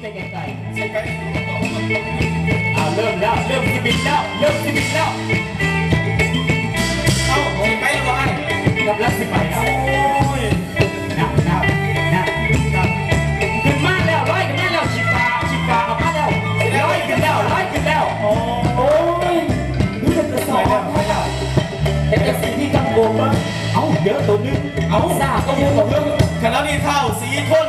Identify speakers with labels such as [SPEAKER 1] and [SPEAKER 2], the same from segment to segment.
[SPEAKER 1] แต่ไกล
[SPEAKER 2] ใช่ไหม
[SPEAKER 1] ๆอ่าเริ่มแล้ว เริ่มสิบินแล้ว เริ่มสิบินแล้ว
[SPEAKER 2] เอาใช่ไหมล่ะวะ
[SPEAKER 1] กำลังสิไปแล้ว
[SPEAKER 2] โอ้ย
[SPEAKER 1] นับนับนับนับขึ้นมาแล้วร้อยขึ้นมาแล้วชิกาชิกาออกมาแล้วร้อยขึ้นแล้วร้อยขึ้นแล้ว
[SPEAKER 2] โอ้
[SPEAKER 1] โอ้ยนี่จะกระสอบไม่ได้แต่จะสิ่งที่กังวลว่าเอ้าเยอะตัวนึงเอ้าซาก็เยอะตัวนึง
[SPEAKER 2] คณะนี้เท่าสีทุ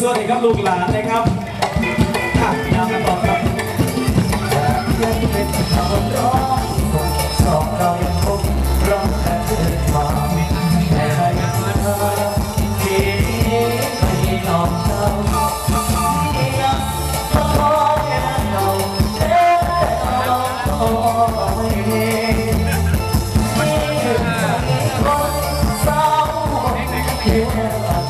[SPEAKER 2] สวั
[SPEAKER 3] สดีครั
[SPEAKER 2] บลูกหลานนะครับอะนำกันต่อครับ
[SPEAKER 4] ยังเป็นข่าวร้องสองเรายังคงร้องแต่เดินมาแต่ยังเธอที่ไม่ยอมเธอยังขอแค่เราเอ๊ะเราขอไม่ไม่ถึงคนเรา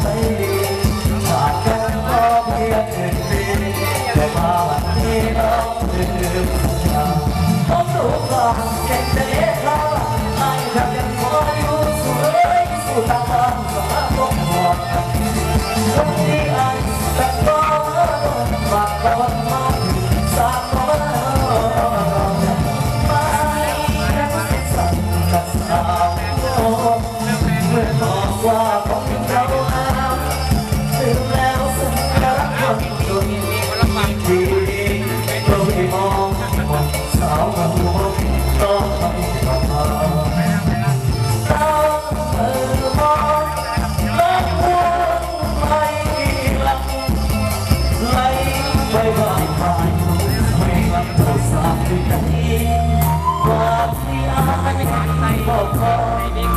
[SPEAKER 4] บอกขอ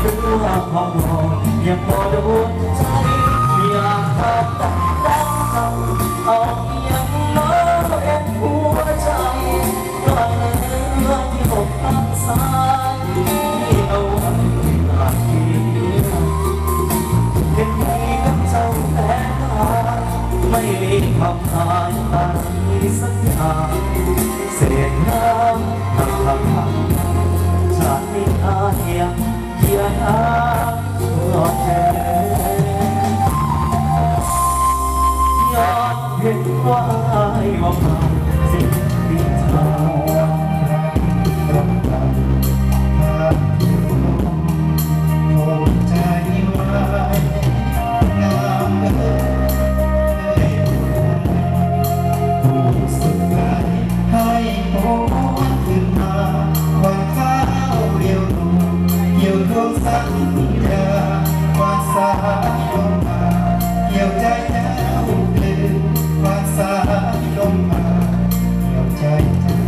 [SPEAKER 4] คือว่าพอมองยังพอจะวุ่นใจอยากทำแต่รักเขาอายังน้อยเอ็นหัวใจกลั่นเลือดที่อกข้งซ้ายที่เอาไว้หลักเดียวเป็นมีกับเจ้าแต่ตาไม่มีคำทายตามีสัญญางเศษน้ำำชาตินี้อาเหียงเ day.